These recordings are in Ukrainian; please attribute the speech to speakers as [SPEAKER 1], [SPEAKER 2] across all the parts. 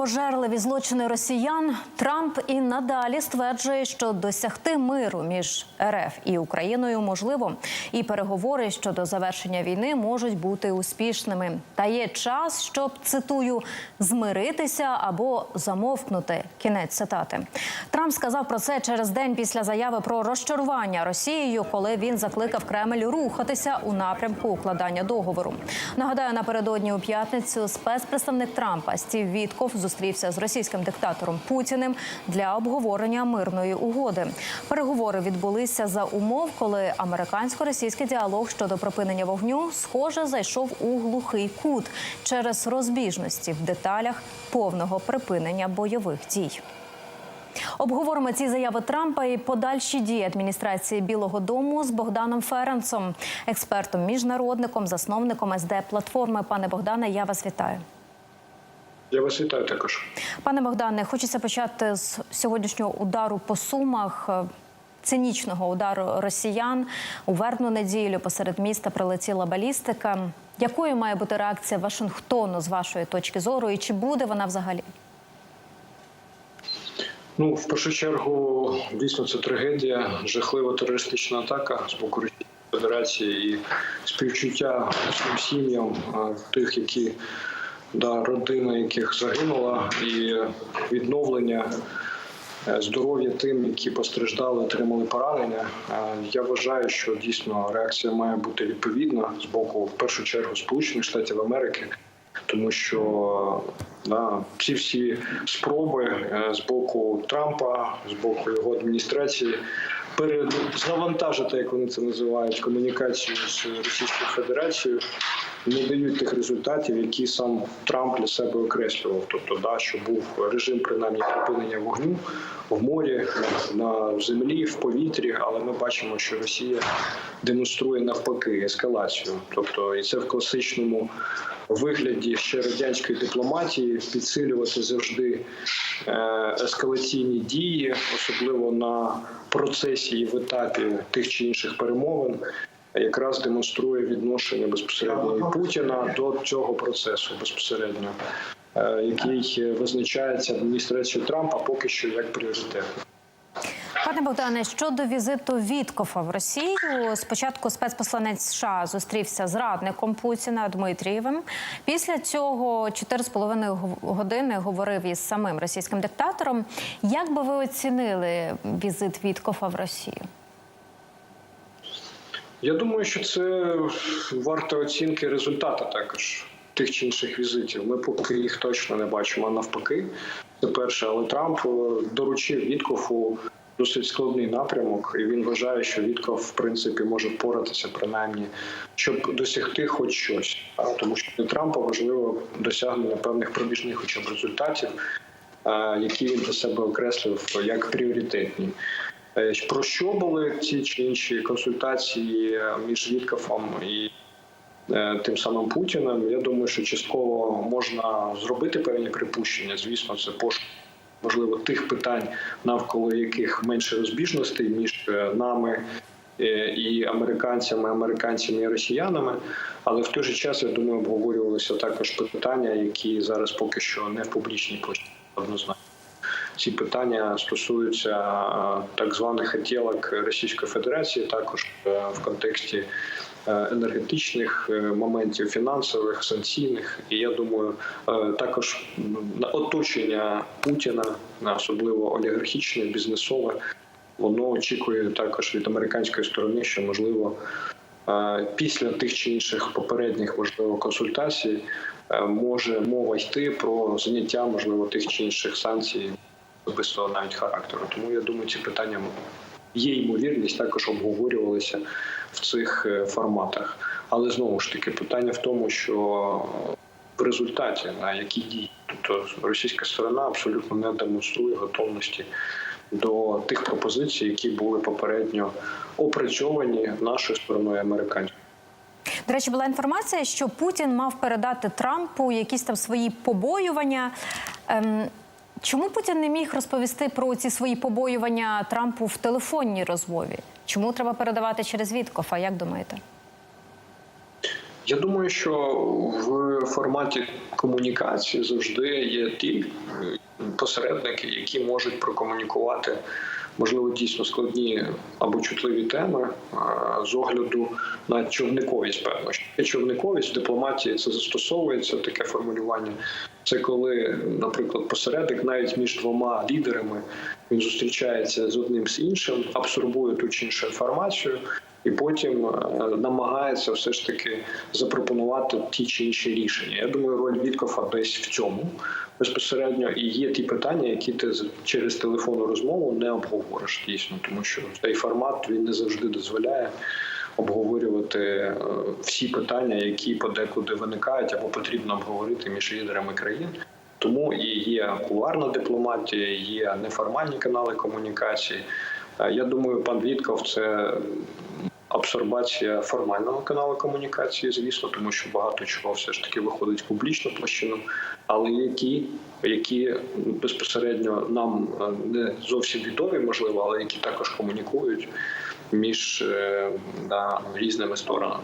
[SPEAKER 1] Пожерливі злочини росіян Трамп і надалі стверджує, що досягти миру між РФ і Україною можливо, і переговори щодо завершення війни можуть бути успішними. Та є час, щоб цитую змиритися або замовкнути. Кінець цитати. Трамп сказав про це через день після заяви про розчарування Росією, коли він закликав Кремль рухатися у напрямку укладання договору. Нагадаю, напередодні у п'ятницю спецпредставник Трампа Стів Вітков зустрівся з російським диктатором Путіним для обговорення мирної угоди. Переговори відбулися за умов, коли американсько-російський діалог щодо припинення вогню схоже зайшов у глухий кут через розбіжності в деталях повного припинення бойових дій. Обговоримо ці заяви Трампа і подальші дії адміністрації Білого Дому з Богданом Ференцом, експертом, міжнародником, засновником СД платформи. Пане Богдане, я вас вітаю.
[SPEAKER 2] Я вас вітаю також.
[SPEAKER 1] Пане Богдане, хочеться почати з сьогоднішнього удару по сумах. е, Цинічного удару росіян у вербну неділю посеред міста прилетіла балістика. Якою має бути реакція Вашингтону з вашої точки зору, і чи буде вона взагалі?
[SPEAKER 2] Ну, в першу чергу, дійсно, це трагедія, жахлива терористична атака з боку Російської Федерації і співчуття всім сім'ям тих, які да, родина яких загинула, і відновлення е, здоров'я тим, які постраждали, отримали поранення. Е, Я вважаю, що дійсно реакція має бути відповідна з боку, в першу чергу, Сполучених Штатів Америки. Тому що да, всі всі спроби е, з боку Трампа, з боку його адміністрації перезавантажити, як вони це називають, комунікацію з Російською Федерацією, не дають тих результатів, які сам Трамп для себе окреслював. Тобто, да, що був режим принаймні припинення вогню в морі, на землі, в повітрі, але ми бачимо, що Росія демонструє навпаки ескалацію. Тобто, і це в класичному вигляді ще радянської дипломатії підсилювати завжди е, ескалаційні дії, особливо на процесі і в етапі тих чи інших перемовин. Якраз демонструє відношення безпосередньо і Путіна до цього процесу безпосередньо, е, який визначається адміністрацією Трампа поки що як пріоритет.
[SPEAKER 1] Пане Богдане, щодо візиту Віткофа в Росію, спочатку спецпосланець США зустрівся з радником Путіна Дмитрієвим. Після цього 4,5 години говорив із самим російським диктатором. Як би ви оцінили візит Віткофа в Росію?
[SPEAKER 2] Я думаю, що це варто оцінки результату також тих чи інших візитів. Ми поки їх точно не бачимо. А навпаки, це перше, але Трамп е, доручив Віткофу досить складний напрямок, і він вважає, що Вітков в принципі може впоратися принаймні, щоб досягти хоч щось. А, Тому що для Трампа важливо досягнення певних пробіжних, хоча б результатів, е, які він для себе окреслив як пріоритетні. Е, Про що були ці чи інші консультації е, між Віткофом і е, тим самим Путіним? Я думаю, що частково можна зробити певні припущення. Звісно, це пошук можливо тих питань, навколо яких менше розбіжностей між нами і американцями, американцями і росіянами. Але в той же час я думаю, обговорювалися також питання, які зараз поки що не в публічній площі однозначно. Ці питання стосуються е, так званих хотілок Російської Федерації, також е, в контексті е, енергетичних моментів, фінансових, санкційних. І я думаю, також оточення Путіна, на особливо олігархічне, бізнесове, воно очікує також від американської сторони, що можливо після тих чи інших попередніх можливо консультацій може мова йти про заняття можливо тих чи інших санкцій особистого навіть характеру. Тому я думаю, ці питання є ймовірність також обговорювалися в цих е, форматах. Але знову ж таки, питання в тому, що в результаті на які дії, тобто російська сторона абсолютно не демонструє готовності до тих пропозицій, які були попередньо опрацьовані нашою стороною американською.
[SPEAKER 1] До речі, була інформація, що Путін мав передати Трампу якісь там свої побоювання. Ем, чому Путін не міг розповісти про ці свої побоювання Трампу в телефонній розмові? Чому треба передавати через Віткофа? Як думаєте?
[SPEAKER 2] Я думаю, що в форматі комунікації завжди є ті посередники, які можуть прокомунікувати. Можливо, дійсно складні або чутливі теми з огляду на човниковість. Певно, Що човниковість в дипломатії це застосовується таке формулювання. Це коли, наприклад, посередник навіть між двома лідерами він зустрічається з одним з іншим, абсорбує ту чи іншу інформацію, і потім е, намагається все ж таки запропонувати ті чи інші рішення. Я думаю, роль Віткофа десь в цьому безпосередньо і є ті питання, які ти через телефонну розмову не обговориш дійсно, тому що цей формат він не завжди дозволяє. Обговорювати е, всі питання, які подекуди виникають або потрібно обговорити між лідерами країн. Тому і є кулуарна дипломатія, є неформальні канали комунікації. Е, Я думаю, пан Вітков це абсорбація формального каналу комунікації, звісно, тому що багато чого все ж таки виходить в публічну площину, але які, які безпосередньо нам е, не зовсім відомі, можливо, але які також комунікують між е, да, різними сторонами.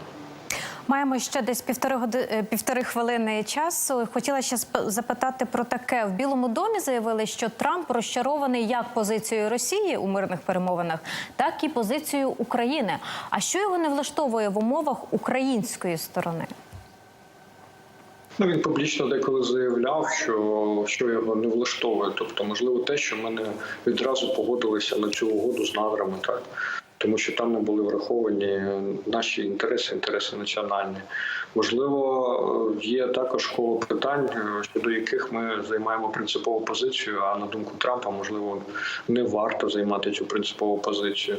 [SPEAKER 1] Маємо ще десь півтори годи е, півтори хвилини часу. Хотіла ще запитати про таке. В Білому домі заявили, що Трамп розчарований як позицією Росії у мирних перемовинах, так і позицією України. А що його не влаштовує в умовах української сторони?
[SPEAKER 2] Ну, він публічно деколи заявляв, що, що його не влаштовує. Тобто, можливо, те, що ми не відразу погодилися на цю угоду з надрами, так тому що там не були враховані наші інтереси, інтереси національні. Можливо, є також коло питань, е, щодо яких ми займаємо принципову позицію. А на думку Трампа, можливо, не варто займати цю принципову позицію.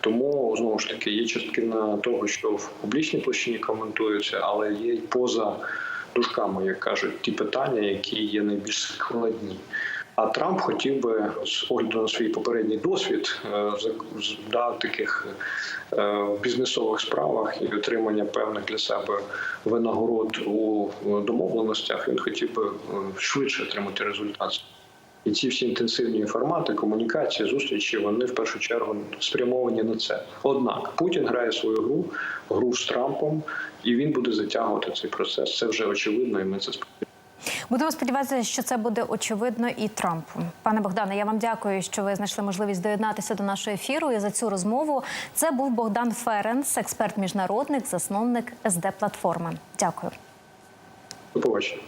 [SPEAKER 2] Тому знову ж таки є частина того, що в публічній площині коментується, але є й поза дужками, як кажуть, ті питання, які є найбільш складні. А Трамп хотів би з огляду на свій попередній досвід е, да, таких е, бізнесових справах і отримання певних для себе винагород у домовленостях. Він хотів би е, швидше отримати результат. І ці всі інтенсивні формати, комунікації, зустрічі, вони в першу чергу спрямовані на це. Однак Путін грає свою гру, гру з Трампом, і він буде затягувати цей процес. Це вже очевидно, і ми це сподіваємося.
[SPEAKER 1] Будемо сподіватися, що це буде очевидно і Трампу. Пане Богдане, я вам дякую, що ви знайшли можливість доєднатися до нашого ефіру і за цю розмову. Це був Богдан Ференс, експерт міжнародник, засновник СД платформи. Дякую.
[SPEAKER 2] До побачення.